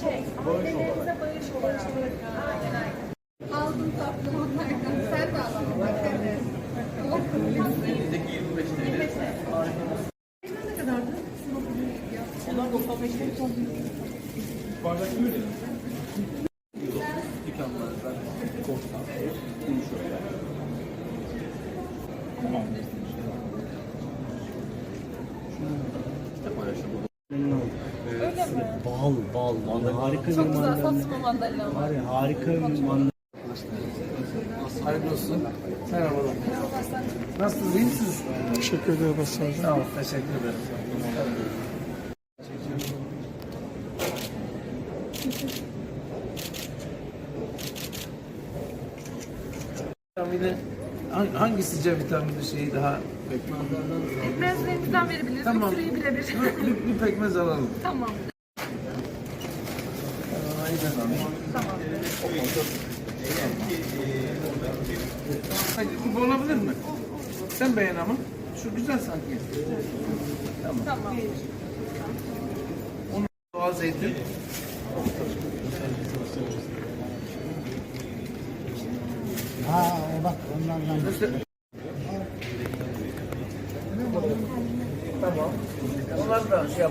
şey, ailelerinize bağış olarak. Aynen aynen. Aldım tatlım onlardan. Sen de al ama bak hadi. Elindeki 25 TL. Ne kadardı? Onlar 95 TL. Bardak böyle. Dükkanlarda korsan, Bal, bal, bal. Harika bir Çok güzel mandalina. satsma mandalina var. Var ya harika bir mandalina. Hayırlı olsun. Merhabalar. Nasılsınız? iyi misiniz? Teşekkür ederim Hasan. Sağ ol. Teşekkür ederim. Vitamini hang- hangisi C vitamini şeyi daha Pekmezlerinizden verebiliriz. Tamam. Süreyi birebir. bir, bir, bir pekmez alalım. tamam. Aynen. Tamam. Hadi, Bu olabilir mi? Sen beğen ama. Şu güzel sanki. Tamam. Doğal zeytin. Ha bak onlardan. Şey?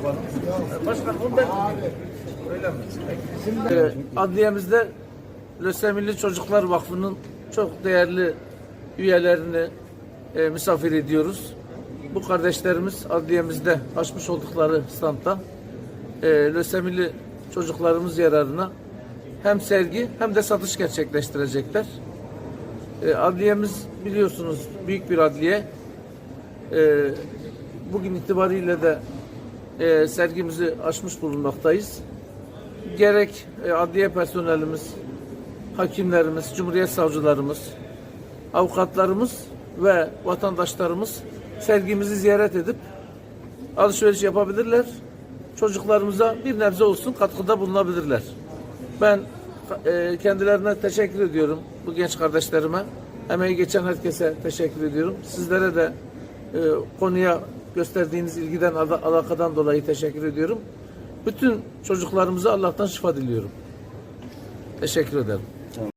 Peki. Ee, adliyemizde Lösemili Çocuklar Vakfı'nın çok değerli üyelerini e, misafir ediyoruz. Bu kardeşlerimiz adliyemizde açmış oldukları standta e, lösemili çocuklarımız yararına hem sergi hem de satış gerçekleştirecekler. E, adliyemiz biliyorsunuz büyük bir adliye. E, bugün itibariyle de e, sergimizi açmış bulunmaktayız. Gerek e, adliye personelimiz, hakimlerimiz, cumhuriyet savcılarımız, avukatlarımız ve vatandaşlarımız sergimizi ziyaret edip alışveriş yapabilirler. Çocuklarımıza bir nebze olsun katkıda bulunabilirler. Ben e, kendilerine teşekkür ediyorum bu genç kardeşlerime. Emeği geçen herkese teşekkür ediyorum. Sizlere de e, konuya gösterdiğiniz ilgiden, ala- alakadan dolayı teşekkür ediyorum. Bütün çocuklarımıza Allah'tan şifa diliyorum. Teşekkür ederim.